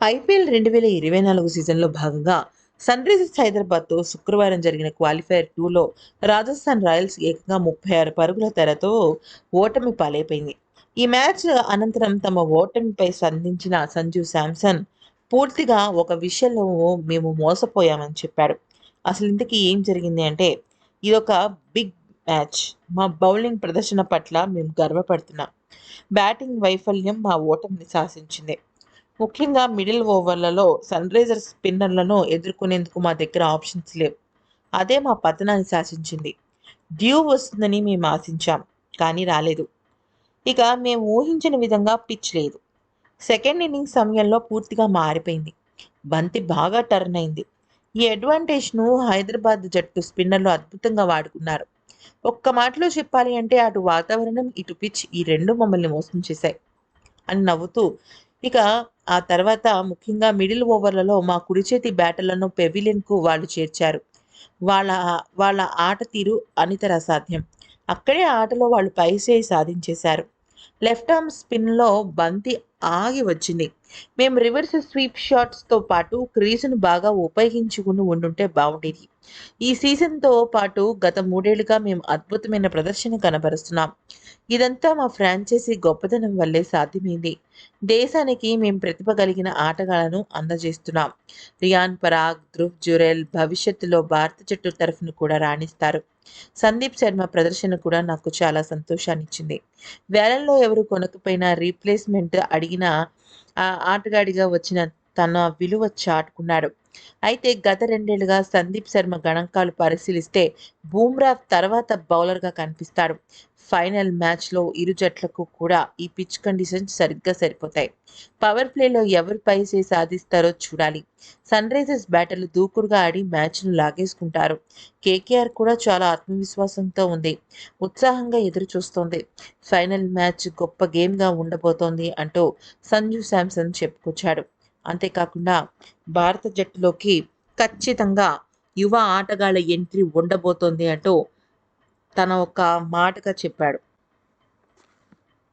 IPL రెండు వేల ఇరవై నాలుగు సీజన్లో భాగంగా సన్ రైజర్స్ హైదరాబాద్తో శుక్రవారం జరిగిన క్వాలిఫైర్ టూలో రాజస్థాన్ రాయల్స్ ఏకంగా ముప్పై ఆరు పరుగుల తెరతో ఓటమి పాలైపోయింది. ఈ మ్యాచ్ అనంతరం తమ ఓటమిపై సంధించిన సంజు శాంసన్ పూర్తిగా ఒక విషయంలో మేము మోసపోయామని చెప్పాడు. అసలు ఇంతకీ ఏం జరిగింది అంటే ఇదొక బిగ్ మ్యాచ్. మా బౌలింగ్ ప్రదర్శన పట్ల మేము గర్వపడుతున్నాం. బ్యాటింగ్ వైఫల్యం మా ఓటమిని శాసించింది. ముఖ్యంగా మిడిల్ ఓవర్లలో సన్ రైజర్స్ స్పిన్నర్లను ఎదుర్కొనేందుకు మా దగ్గర ఆప్షన్స్ లేవు. అదే మా పతనాన్ని శాసించింది. డ్యూ వస్తుందని మేము ఆశించాం కానీ రాలేదు. ఇక మేము ఊహించిన విధంగా పిచ్ లేదు. సెకండ్ ఇన్నింగ్స్ సమయంలో పూర్తిగా మారిపోయింది. బంతి బాగా టర్న్ అయింది. ఈ అడ్వాంటేజ్ను హైదరాబాద్ జట్టు స్పిన్నర్లు అద్భుతంగా వాడుకున్నారు. ఒక్క మాటలో చెప్పాలి అంటే అటు వాతావరణం ఇటు పిచ్ ఈ రెండు మమ్మల్ని మోసం చేశాయి అని నవ్వుతూ ఇక ఆ తర్వాత ముఖ్యంగా మిడిల్ ఓవర్లలో మా కుడి చేతి బ్యాటర్లను పెవిలియన్కు వాళ్ళు చేర్చారు. వాళ్ళ వాళ్ళ ఆట తీరు అనితర అసాధ్యం అక్కడే ఆటలో వాళ్ళు పైసే సాధించేశారు. లెఫ్ట్ ఆర్మ్ స్పిన్లో బంతి ఆగి వచ్చింది. మేము రివర్స్ స్వీప్ షాట్స్తో పాటు క్రీజును బాగా ఉపయోగించుకుని ఉండుంటే బాగుండేది ఈ సీజన్తో పాటు గత మూడేళ్ళుగా మేము అద్భుతమైన ప్రదర్శన కనబరుస్తున్నాం. ఇదంతా మా ఫ్రాంచైజీ గొప్పదనం వల్లే సాధ్యమైంది. దేశానికి మేము ప్రతిభ కలిగిన ఆటగాళ్ళను అందజేస్తున్నాం. రియాన్ పరాగ్ ధ్రువ్ జురెల్ భవిష్యత్తులో భారత జట్టు తరఫున కూడా రాణిస్తారు. సందీప్ శర్మ ప్రదర్శన కూడా నాకు చాలా సంతోషాన్నిచ్చింది. వేలంలో ఎవరు కొనకపోయినా రీప్లేస్మెంట్ అడిగిన ఆ ఆటగాడిగా వచ్చిన తన విలువ చాటుకున్నాడు. అయితే గత రెండేళ్ళుగా సందీప్ శర్మ గణాంకాలు పరిశీలిస్తే బూమ్రా తర్వాత బౌలర్గా కనిపిస్తాడు. ఫైనల్ మ్యాచ్లో ఇరు జట్లకు కూడా ఈ పిచ్ కండిషన్స్ సరిగ్గా సరిపోతాయి. పవర్ ప్లేలో ఎవరు పైసే సాధిస్తారో చూడాలి. సన్ రైజర్స్ బ్యాటర్లు దూకుడుగా ఆడి మ్యాచ్ను లాగేసుకుంటారు. కేకేఆర్ కూడా చాలా ఆత్మవిశ్వాసంతో ఉంది. ఉత్సాహంగా ఎదురు చూస్తోంది ఫైనల్ మ్యాచ్ గొప్ప గేమ్గా ఉండబోతోంది అంటూ సంజు శాంసన్ చెప్పుకొచ్చాడు. అంతేకాకుండా భారత జట్టులోకి ఖచ్చితంగా యువ ఆటగాళ్ళ ఎంట్రీ ఉండబోతోంది అంటూ తన ఒక మాటగా చెప్పాడు.